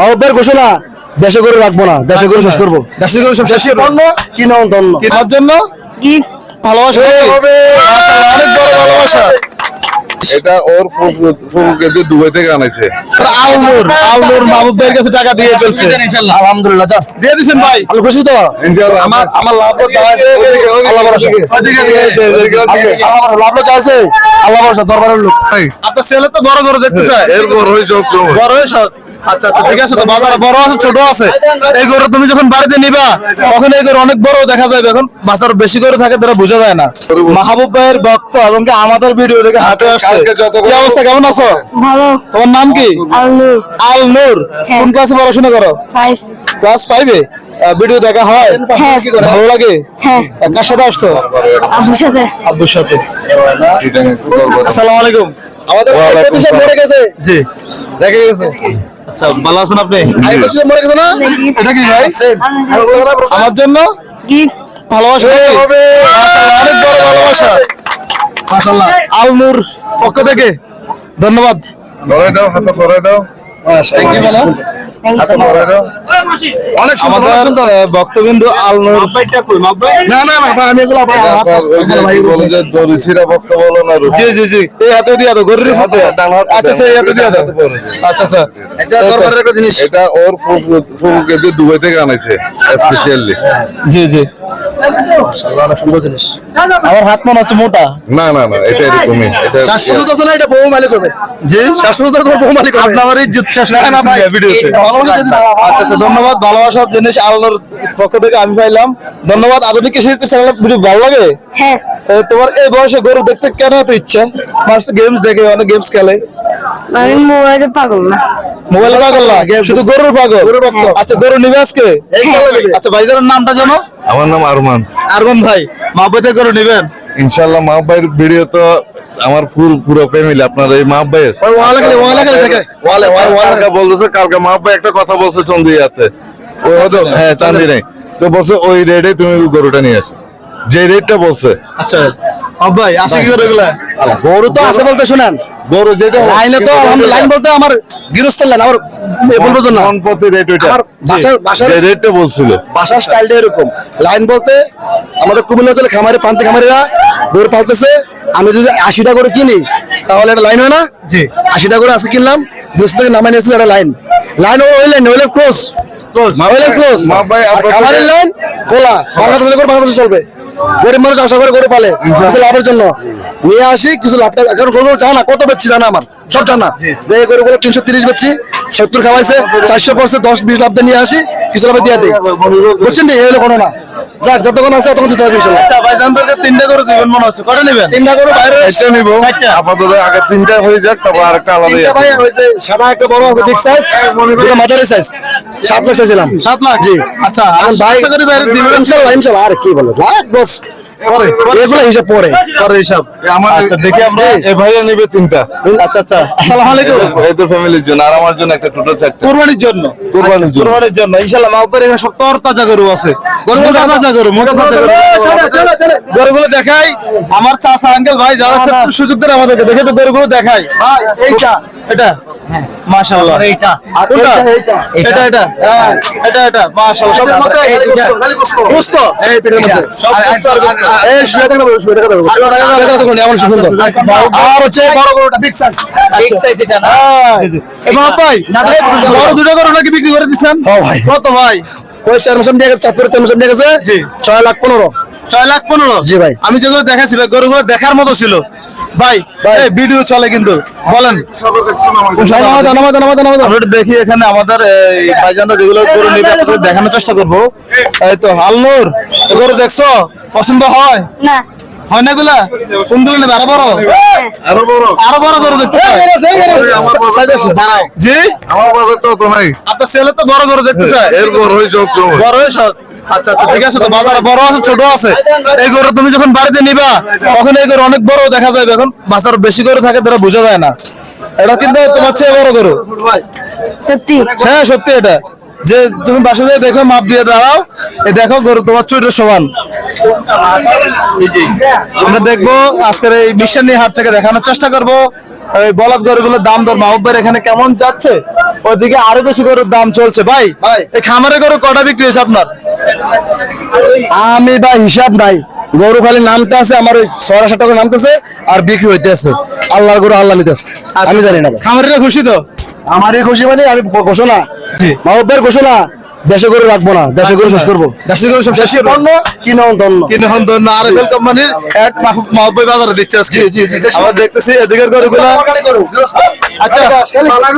মাহবের ঘোষণা দেশে করে রাখব না দেশে করে শেষ করব। দেশে করে সব শেষ করব? কি নন তন্ন কেনার জন্য গিফট ভালোবাসা হবে। অনেক বড় ভালোবাসা। এটা ওর ফুলকে দিয়ে দুবাই থেকে আনাইছে। আলনুর আলনুর মাহবুব ভাইয়ের কাছে টাকা দিয়ে ফেলছে। আলহামদুলিল্লাহ যা। দিয়ে দিছেন ভাই? ভালো খুশি তো? ইনশাআল্লাহ। আমার আমার লাভ দেওয়া আছে। আল্লাহ ভরসা। ওদিকে, ওদিকে, ওদিকে। আমার লাভ দেওয়া আছে। আল্লাহ ভরসা দরবারের লোক। আপনার ছেলে তো বড় করে দেখতে চায়। এরপর হয়ে সব বড় হয়ে সব- আচ্ছা আচ্ছা ঠিক আছে তো বাজারে বড় আছে ছোট আছে। এই গরু তুমি যখন বাড়িতে নিবা তখন এই গরু অনেক বড় দেখা যাবে। এখন বাজার বেশি করে থাকে তারা বোঝা যায় না। মাহবুব ভাইয়ের ভক্ত এবং কি আমাদের ভিডিও দেখে হাটে আসছে। কি অবস্থা কেমন আছো? ভালো। তোমার নাম কি? আলু আল নূর হ্যাঁ। কোন ক্লাসে পড়াশোনা করো? ক্লাস ফাইভে ভিডিও দেখা হয়। ভালো লাগে? হ্যাঁ। কার সাথে আসছো? সাথে। আব্বুর সাথে। আসসালামু আলাইকুম। আমাদের জি। রেখে গেছে। আচ্ছা ভালো আছেন আপনি? মরে গেছে না? এটা কি ভাই? আমার জন্য? গিফট। ভালোবাসা হবে। অনেক বড় ভালোবাসা। মাশাআল্লাহ আলনুর পক্ষ থেকে ধন্যবাদ। ধরে দাও হাতে ধরে দাও। থ্যাংক ইউ ভক্তবিন্দু আলনুর না না না আমি এগুলো বলে না জি জি জি। এই হাতে দিয়ে দাও গরুর হাতে আচ্ছা আচ্ছা এই হাতে দিয়ে দাও। আচ্ছা আচ্ছা। এটা একটা জিনিস। এটা ওর ফুলকে দিয়ে দুবাই থেকে আনাইছে স্পেশালি জি জি। অনেক সুন্দর জিনিস। আমার হাত মনে হচ্ছে মোটা। না না না এটা এরকমই এটা শ্বাসফুস আছে না এটা বহু মালিক হবে জি? শ্বাসফুস তোমার বহু মালিক হবে আপনার ইজ্জত শেষ না, না, ভাই, ভিডিওতে এটা ভালোবাসা যদি না- আচ্ছা আচ্ছা ধন্যবাদ ভালোবাসার জিনিস আলোর পক্ষ থেকে আমি পাইলাম। ধন্যবাদ আধুনিক কৃষি চ্যানেল ভিডিও ভালো লাগে? হ্যাঁ। তোমার এই বয়সে গরু দেখতে কেন এত ইচ্ছা? মানুষ গেমস দেখে অনেক গেমস খেলে। আমি মোবাইলে পাগল না। মোবাইল পাগল না? শুধু গরুর পাগল? আচ্ছা গরু নিবে আজকে? আচ্ছা ভাইজানের নামটা জানো? আমার নাম আরমান। আরমান ভাই মা বইতে গরু নিবেন? ইনশাল্লাহ মা ভাইয়ের ভিডিও তো আমার ফুল পুরো ফ্যামিলি আপনার এই মা ভাইয়ের ওই ওয়ালে খালি ওয়ালে খালি থাকে। ওয়ালে ওয়ালে। ওয়ালে কালকে বলতেছে কালকে মা ভাই একটা কথা বলছে চন্দিয়াতে ওই হয়তো হ্যাঁ চান্দি নেই। তো বলছে ওই রেটে তুমি গরুটা নিয়ে আসো। যে রেটটা বলছে। আচ্ছা ভাই আসে কি করে এগুলা গরু তো আছে বলতে শুনেন। গরু যেটা লাইনে তো লাইন বলতে আমার গৃহস্থ লাইন আমার বলব না। সম্পত্তি রেট ওইটা। আমার বাসার- বাসার- রেটটা বলছিল। বাসার স্টাইলটা এরকম। লাইন বলতে আমাদের কুমিল্লা অঞ্চলে খামারে প্রান্তিক খামারিরা গরু পালতেছে। আমি যদি আশিটা করে কিনি তাহলে একটা লাইন হয় না? জি। আশিটা করে আজকে কিনলাম দুশো থেকে নামাই নিয়েছিল একটা লাইন। লাইন ওই লাইন ওই লাইন ক্লোজ ওই লাইন ক্লোজ আপনার খামারের লাইন খোলা। করে বাংলাদেশে চলবে। গরিব মানুষ আশা করে গরু পালে কিছু লাভের জন্য। নিয়ে আসি কিছু লাভটা কারণ গরু জানা কত বেচছি জানা আমার সব জানা। যে গরুগুলো তিনশো তিরিশ বেচছি সত্তর খাওয়াইছে চারশো পড়ছে দশ বিশ লাভ নিয়ে আসি। কিছু লাভে দিয়ে দিই। বুঝছেন এই হলো কোনো না। যাক যতক্ষণ আছে ততক্ষণ দিতে হবে আচ্ছা ভাইজানদেরকে তিনটা করে দিবেন মনে হচ্ছে কটা নেবেন? তিনটা করে বাইরে এসে নিব। আপাতত আগে তিনটা হয়ে যাক তারপর আরেকটা আলাদা তিনটা ভাই হয়েছে সাদা একটা বড় আছে বিগ সাইজ এটা মাদারের সাইজ সাত লাখ চাইছিলাম। সাত লাখ? জি। আচ্ছা ভাই আশা করি বাইরে দিবেন। ইনশাআল্লাহ ইনশাআল্লাহ আর কি বলে? লাখ দশ পরে এগুলো হিসাব পরে। পরে হিসাব। আমার আচ্ছা দেখি আমরা এ ভাইয়া নিবে তিনটা। আচ্ছা আচ্ছা। আসসালামু আলাইকুম। এদের- ফ্যামিলির জন্য আর আমার জন্য একটা টোটাল চারটা। কুরবানির জন্য। কুরবানির আচ্ছা, জন্য। কুরবানির জন্য। ইনশাআল্লাহ মাহবুবের এখানে সব তর তাজা গরু আছে। গরুগুলো তাজা গরু মোটা তাজা গরু। গরুগুলো দেখাই। আমার চাচা আঙ্কেল ভাই যারা একটু সুযোগ দেন আমাদেরকে। দেখে একটু গরুগুলো দেখাই। ভাই এইটা। এটা? মাশাআল্লাহ। এইটা। কোনটা? এটা এটা। হ্যাঁ, এটা এটা। মাশাআল্লাহ। সব মতো খালি গোস্ত, খালি গোস্ত। গোস্ত এই পেটের মধ্যে। সব গোস্ত আর গোস্ত আর হচ্ছে বড় গরুটা। বিগ সাইজ এটা না ভাই বড় দুটো গরু নাকি বিক্রি করে দিচ্ছেন ভাই। কত ভাই ওই চার মাসের নিয়ে গেছে, চাঁদপুরের চার মাসের নিয়ে গেছে, জি। ছয় লাখ পনেরো। ছয় লাখ পনেরো জি ভাই। আমি যেগুলো দেখাচ্ছি গরুগুলো দেখার মতো ছিল ভাই ভিডিও চলে কিন্তু বলেন। আমরা দেখি এখানে আমাদের ভাইজানরা যেগুলো গরু নিবে দেখানোর চেষ্টা করব। এই তো হালনুর এই গরু দেখছ? পছন্দ হয়? না। হয় না গুলা কোনগুলো নেবে? আরও বড়? আরও বড়। আরও বড় গরু দেখতে আমার জি? আমার বাজারটা তো নাই। আপনার ছেলে তো বড় গরু দেখতে চায়। এরপর হয়ে সব বড় হয়ে আচ্ছা আচ্ছা ঠিক আছে তো বাজারে বড় আছে ছোট আছে। এই গরু তুমি যখন বাড়িতে নিবা তখন এই গরু অনেক বড় দেখা যাবে। এখন বাজার বেশি গরু থাকে তারা বোঝা যায় না। এটা কিন্তু তোমার চেয়ে বড় গরু। সত্যি? হ্যাঁ সত্যি এটা। যে তুমি বাসা দেখো মাপ দিয়ে দাঁড়াও। দেখো গরু তোমার চুইটার সমান। আমরা দেখব আজকের এই মিশন নিয়ে হাট থেকে দেখানোর চেষ্টা করব। এই বলদ গরুগুলোর দাম দর মাহবুবের এখানে কেমন যাচ্ছে? ওইদিকে আরও বেশি গরুর দাম চলছে। ভাই ভাই। এই খামারে গরু কটা বিক্রি হয়েছে আপনার? আমি বা হিসাব নাই। গরু খালি নামতে আছে আমার ওই ছয় হাজার টাকা নামতেছে আর বিক্রি হইতে আছে আল্লাহর গরু আল্লাহ নিতেছে। আমি জানি না। খামারিরা খুশি তো? আমারই খুশি মানে আমি ঘোষণা। মাহবের ঘোষণা। দেশে গরু রাখব না দেশে গরু শেষ করব। দেশি গরু সব শেষ করব। ধন্য আরএফএল কোম্পানির এক মাহবুব বাজারে দিচ্ছে আজকে। আবার দেখতেছি এদিকের গরুগুলো। আচ্ছা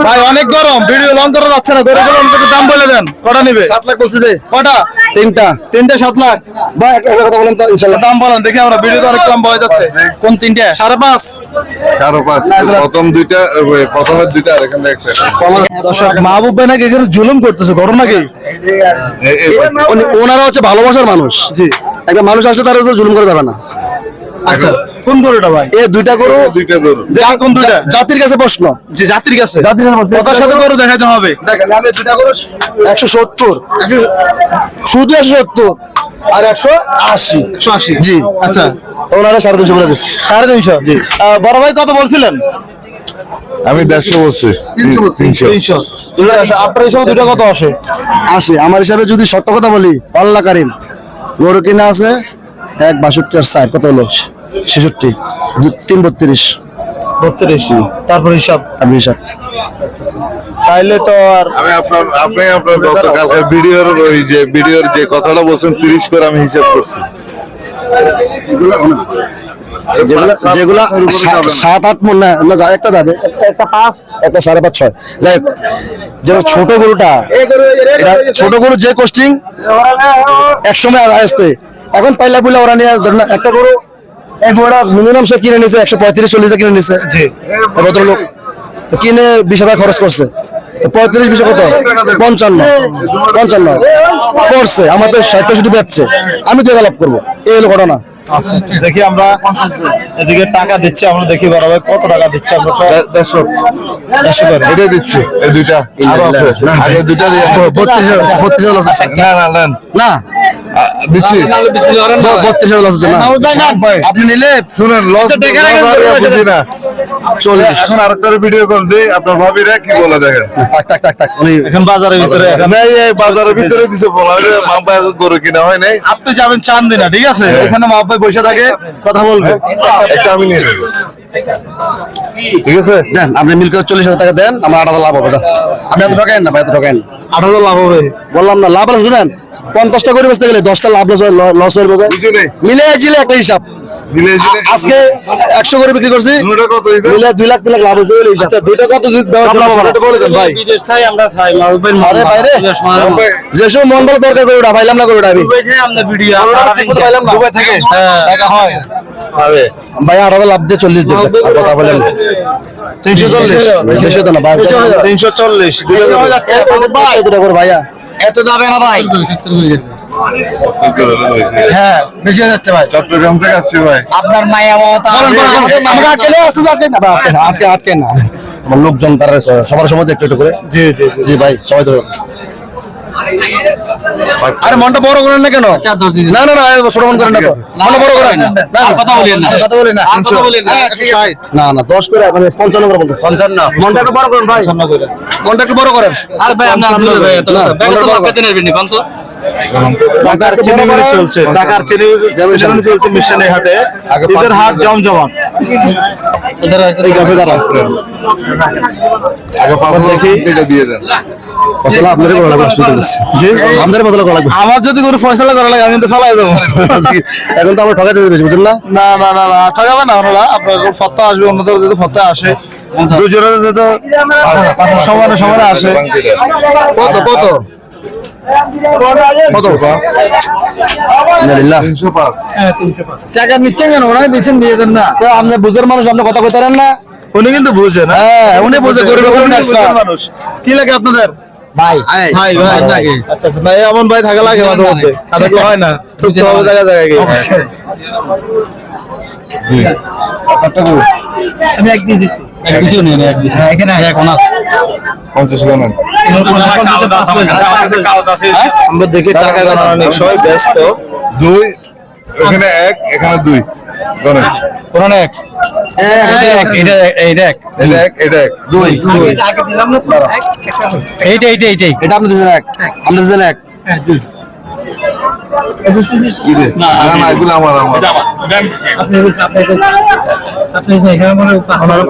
ভাই অনেক গরম ভিডিও লং করা যাচ্ছে না গরুগুলো অন্তত দাম বলে দেন কটা নিবে? সাত লাখ বলছে যে। কটা? তিনটা। তিনটে সাত লাখ। ভাই একটা কথা বলেন তো ইনশাল্লাহ। দাম বলেন দেখি আমরা ভিডিওতে অনেক কম পাওয়া যাচ্ছে। কোন তিনটে? সাড়ে পাঁচ। চারো পাঁচ। প্রথম দুইটা ওই প্রথমের দুইটা আর এখানে একটা। দর্শক মাহবুব ভাই নাকি এখানে জুলুম করতেছে ঘটনা কি? ওনারা হচ্ছে ভালোবাসার মানুষ। জি। একটা মানুষ আসলে তার উপর জুলুম করে যাবে না। আচ্ছা কোন গরুটা ভাই? এই দুইটা গরু। দুইটা গরু। দেখা কোন দুইটা? জাতির কাছে প্রশ্ন। যে জাতির কাছে। জাতির কাছে প্রশ্ন। কথার সাথে গরু দেখাতে হবে। দেখেন আমি দুইটা গরু একশো সত্তর। শুধু একশো সত্তর। আর একশো আশি। একশো আশি। জি। আচ্ছা। ওনারা সাড়ে দুশো বলে দিচ্ছে। সাড়ে তিনশো জি। বড় ভাই কত বলছিলেন? আমি দেড়শো বলছি। তিনশো আপনার হিসাবে দুটো কত আসে? আসে। আমার হিসাবে যদি সত্য কথা বলি আল্লাহ কারিম গরু কিনা আছে এক বাষট্টি আর ষাট। কত হলো? ছেষট্টি। দু- তিন বত্রিশ। বত্রিশ। তারপর হিসাব? আপনি হিসাব। তাইলে তো আর আমি আপনার আপনি আপনার গতকালকে ভিডিওর ওই যে ভিডিওর যে কথাটা বলছেন তিরিশ করে আমি হিসাব করছি। যেগুলা যেগুলা সাত আট মন না যায় একটা যাবে একটা- পাঁচ একটা সাড়ে পাঁচ ছয়। যাই যে ছোট গরুটা ছোট গরু যে কোস্টিং এক সময় আসতে। এখন পাইলা পুইলা ওরা নিয়ে ধরেন একটা গরু এক গরুটা মিনিমাম সে কিনে নিছে একশো পঁয়ত্রিশ চল্লিশ কিনে নিছে। ভদ্রলোক তো কিনে বিশ হাজার খরচ করছে। পঁয়ত্রিশ বিশে কত? পঞ্চান্ন পঞ্চান্ন। করছে আমাদের ষাট পঁয়ষট্টি বেচছে। আমি তো লাভ করব। এই হলো ঘটনা। দেখি আমরা এদিকে টাকা দিচ্ছি আমরা দেখি বড় ভাই কত টাকা দিচ্ছে আমরা দেড়শো। দেড়শো করে। এটা দিচ্ছি এই দুইটা। আরও আছে। আগে দুইটা বত্রিশ বত্রিশ না না নেন। না। দিচ্ছি। বত্রিশ না। আপনি নিলে শুনেন লস না। চল্লিশ। এখন আরেকটার ভিডিও কল দিই আপনার ভাবিরা কি বলে দেখেন? থাক থাক থাক থাক উনি এখন বাজারের ভিতরে নাই এই বাজারের ভিতরে দিছে যে মাম্পা গরু কিনা হয় নাই। আপনি যাবেন চান দিনা ঠিক আছে? এখানে মা বসে থাকে কথা বলবে। একটা আমি নিয়ে নেব। ঠিক আছে? দেন আপনি মিল করে চল্লিশ হাজার টাকা দেন আমার আট হাজার লাভ হবে। আপনি এত ঠকেন না ভাই এত ঠকেন আট হাজার লাভ হবে। বললাম না লাভ হলে শুনেন। পঞ্চাশটা করে বসতে গেলে দশটা লাভ লস হয়ে যাবে বুঝি নাই মিলে জিলে একটা হিসাব। আজকে একশো করে বিক্রি করছি। দুটা কত মিলে দুই লাখ তিন লাখ লাভ হয়েছে। আচ্ছা দুইটা কত যদি দেওয়া আপনার যাবে বাবা। সেটা বলে দেন। ভাই বিদেশ চাই আমরা চাই মাহবুবের আরে বাইরে। মাম্পা যেসব মন বড় দরকার করে ওটা পাইলাম না করে ওটা আমি পাইলাম না। থেকে? টাকা হয়? ভাই আট হাজার লাভ দিয়ে চল্লিশ কথা বলেন তিনশো তিনশো ভাইয়া এত যাবে না ভাই হ্যাঁ বেশি হয়ে যাচ্ছে ভাই চট্টগ্রাম থেকে আসছি ভাই আপনার মায়া মমতা আমাকে আটকে আসতে আটকে না আটকে না, আটকে আটকে না আমার লোকজন তারা সবার সময় একটু একটু করে জি জি জি ভাই সবাই ধরো আরে মনটা বড় করেন না কেন? না না না ছোট মন করেন না তো। মনটা বড় করেন। না না, কথা বলেন না। কথা বলেন না। কথা বলেন না। না না দশ করে মানে পঞ্চান্ন করে বলতেছে। পঞ্চান্ন। মনটা একটু বড় করেন ভাই। মনটা একটু বড় করেন। আর ভাই আপনি আব্দুল ভাই এত না, ব্যাগ তো লাগাতে নেবেন নি তো টাকার চিনি চলছে। টাকার চিনি চলছে মিশনের হাটে। আগে ঈদের হাট জমজমাট। এই গাভী দ্বারা আগে পাঁচ দেখি। এটা দিয়ে দেন। ফসলা আপনাদের করা লাগবে আসলে জি? আমাদের ফসলা করা লাগবে। আমার যদি কোনো ফয়সালা করা লাগে আমি তো ফেলাই দেবো। এখন তো আমরা ঠকাতে দেবে বুঝলেন না? না না না না ঠকাবে না ওনারা। আপনার ফত্তা আসবে অন্যদের যদি ফত্তা আসে দুজনে যদি সমানে সমানে আসে। কত কত? কত টাকা? নিচ্ছেন কেন? ওনাকে দিচ্ছেন দিয়ে দেন না। তো আপনি বুঝের মানুষ আপনি কথা কইতে না। উনি কিন্তু বুঝে হ্যাঁ, উনি বুঝে, গরিব মানুষ বুঝে না। মানুষ। কি লাগে আপনাদের? ভাই। ভাই ভাই আচ্ছা আচ্ছা না এমন ভাই থাকা লাগে মাঝে মধ্যে। থাকলে হয় না? ঢুকতে হবে জায়গা জায়গায় গিয়ে। আমি একদিন দিছি। কিছু এক দিছি। এখানে এক ওনা পঞ্চাশ নেন আমরা দেখি টাকা জানা অনেক সবাই ব্যস্ত দুই এখানে এক এখানে দুই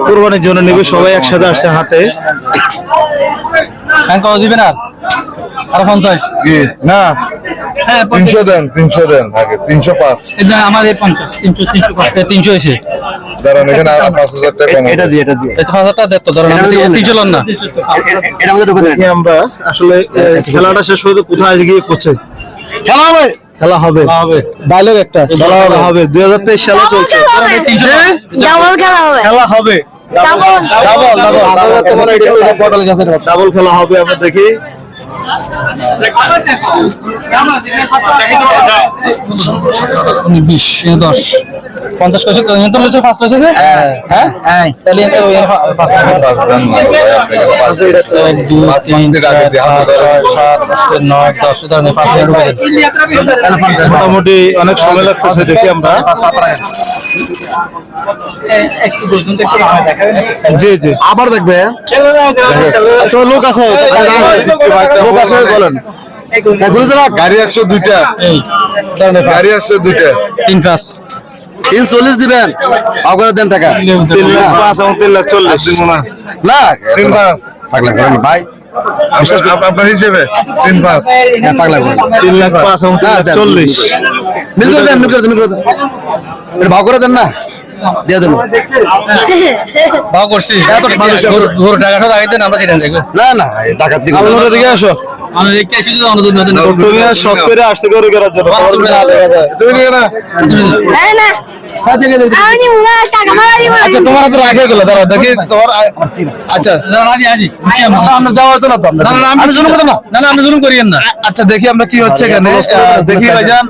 কোরবানির জন্য নেবে সবাই একসাথে আসছে হাটে। কত দিবেন আর? আর পঞ্চাশ? না। হ্যাঁ তিনশো দেন তিনশো দেন আগে তিনশো পাঁচ। এটা আমাদের পঞ্চাশ তিনশো তিনশো তিনশো হয়েছে। দাঁড়ান এখানে আর পাঁচ হাজার টাকা এটা দিয়ে এটা দিয়ে। পাঁচ হাজার দেখতো ধরেন এটা দেবেন না। তিনশো লন না। এটা আমাদের ঢুকে দেন। দেখি আমরা আসলে খেলাটা শেষ কোথায় গিয়ে পড়ছে? খেলা হবে। খেলা হবে। হবে। ডায়লগ একটা। খেলা হবে। দুই হাজার তেইশ সালে চলছে। খেলা হবে। খেলা হবে। ডাবল ডাবল ডাবল ডাবল খেলা হবে আমরা দেখি বিশ দশ পঞ্চাশ কয়েছে তো হচ্ছে ফার্স্ট হ্যাঁ হ্যাঁ তাহলে এক দুই তিন সাত নয় দশ ধরনের পাঁচ মোটামুটি অনেক সময় লাগতেছে দেখি আমরা জি জি। আবার দেখবে আচ্ছা লোক আছে লোক আছে বলেন। হ্যাঁ, গাড়ি আসছে দুইটা। গাড়ি আসছে দুইটা। তিন পাঁচ তিন চল্লিশ দিবেন? অগ্রে দেন টাকা। তিন লাখ পাঁচ এবং তিন লাখ চল্লিশ। না তিন পাঁচ ভাই। আপনার- হিসেবে তিন পাঁচ। হ্যাঁ পাগলা তিন লাখ পাঁচ এবং তিন লাখ চল্লিশ। মিল করে দেন মিল করে দেন মিল করে দেন। এটা ভাগ করে দেন না? দিয়ে দেন। ভাও করছি। এত মানুষ গরু গরু টাকাটা আগে দেন আমরা সেটা দেখব। না না টাকার দিন আলোর দিকে আসো আমরা দেখতে এসেছি তো আমাদের নতুন তুমি শখ করে আসছে করে করার জন্য ভালো করে আলাদা দেখা যায়। তুমি নিয়ে না না। না সাথে গেলে আমি নিব না টাকা মারা দিব আচ্ছা তোমার হাতে রাখে গেল দাঁড়া দেখি তোমার আচ্ছা। রাজি রাজি বুঝছি আমরা। আমরা যাওয়া হতো না তো না না না, আমি আমি করতাম না। না না আমি জুলুম করিয়েন না। আচ্ছা দেখি আমরা কি হচ্ছে এখানে। দেখি ভাইজান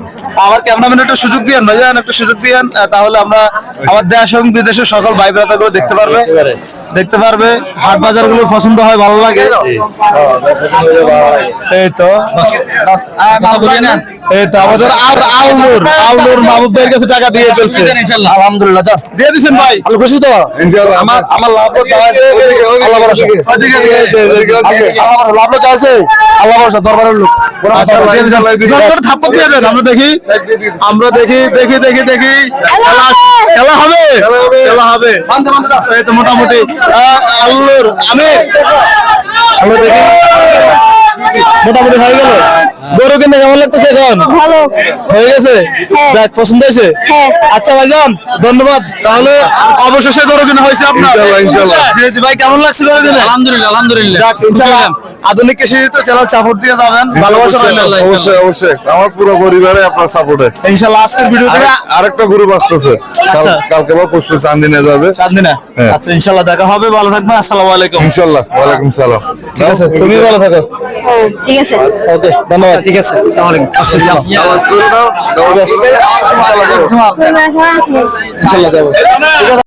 আমার ক্যামেরাম্যান একটু সুযোগ দিয়েন ভাইজান একটু সুযোগ দিয়েন। তাহলে আমরা আমার দেশ এবং বিদেশের সকল ভাই গুলো দেখতে পারবে। দেখতে পারবে। হাট বাজারগুলো পছন্দ হয় ভালো লাগে? এই তো। আমাদের কাছে টাকা দিয়ে আলহামদুলিল্লাহ দিয়ে ভাই। আলো খুশি তো? আমার আমার লাভ আছে আল্লাহ ভরসা। আমার লাভ আছে ভরসা দরবারের লোক। আচ্ছা, আমরা দেখি। আমরা দেখি দেখি দেখি দেখি। খেলা হবে। খেলা মোটামুটি আহ, আল্লুর আমি আমরা দেখি। মোটামুটি হয়ে গেল। গরু কিনে কেমন লাগতেছে এখন? ভালো। হয়ে গেছে? যাক পছন্দ হয়েছে? হ্যাঁ। আচ্ছা ভাইজান ধন্যবাদ। তাহলে অবশেষে গরু কিনা হয়েছে আপনার? ভাই কেমন লাগছে গরু কিনে? আলহামদুলিল্লাহ আলহামদুলিল্লাহ। যাক ইনশাআল্লাহ আধুনিক কৃষি তো চ্যানেল সাপোর্ট দিয়ে যাবেন ভালোবাসা রইল। অবশ্যই অবশ্যই আমার পুরো পরিবারে আপনার সাপোর্টে ইনশাআল্লাহ আজকের ভিডিও থেকে আরেকটা গ্রুপ আসতেছে। আচ্ছা। কালকে বা পরশু চান্দিনে যাবে। চাঁদনি না হ্যাঁ। আচ্ছা ইনশাআল্লাহ দেখা হবে ভালো থাকবেন আসসালামু আলাইকুম। ইনশাল্লাহ ওয়ালাইকুম সালাম। ঠিক আছে তুমি ভালো থাকো। হ্যাঁ, ঠিক আছে। ওকে ধন্যবাদ। ঠিক আছে দাও দাওয়াত করে দাও। ইনশাআল্লাহ ইনশাআল্লাহ যাব।